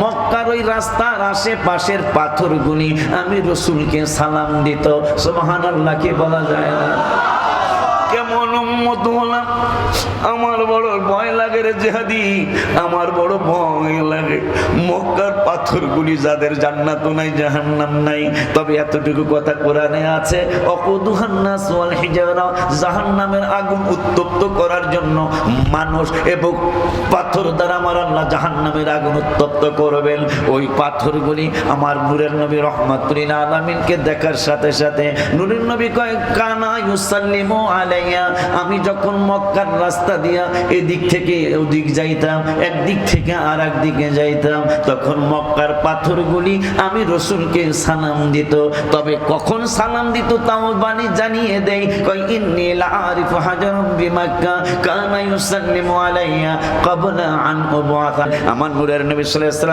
মক্কার ওই রাস্তার আশেপাশের পাথরগুনি আমি রসুলকে সালাম দিত। সোহান আল্লাহকে বলা যায়? না আমার বড় ভয় লাগে রে জেহাদি, আমার বড় ভয় লাগে। মক্কার পাথরগুলি যাদের জান্নাত নাই, জাহান্নাম নাই, তবে এতটুকু কথা কোরআনে আছে ওয়াল হিজারা, জাহান্নামের আগুন উত্তপ্ত করার জন্য মানুষ এবং পাথর দ্বারা আমার আল্লাহ জাহান্নামের আগুন উত্তপ্ত করবেন। ওই পাথরগুলি আমার নূরের নবী রহমাতুল্লিল আলামিনকে দেখার সাথে সাথে, নূরের নবী কয়, কানা ইউসাল্লিমু আলাইয়া আমি যখন মক্কার রাস্তা দিয়া এদিক থেকে ওদিক যাইতাম, একদিক থেকে আর দিকে যাইতাম, তখন মক্কার পাথরগুলি আমি রসুলকে সালাম দিত। তবে কখন সালাম দিত তাও বাণী জানিয়ে দেয় কই ইন্নি লাআরিফু কানা ইউসাল্লিমু আলাইয়া ক্বাবলা আন আমার নূরের নবী সাল্লাল্লাহু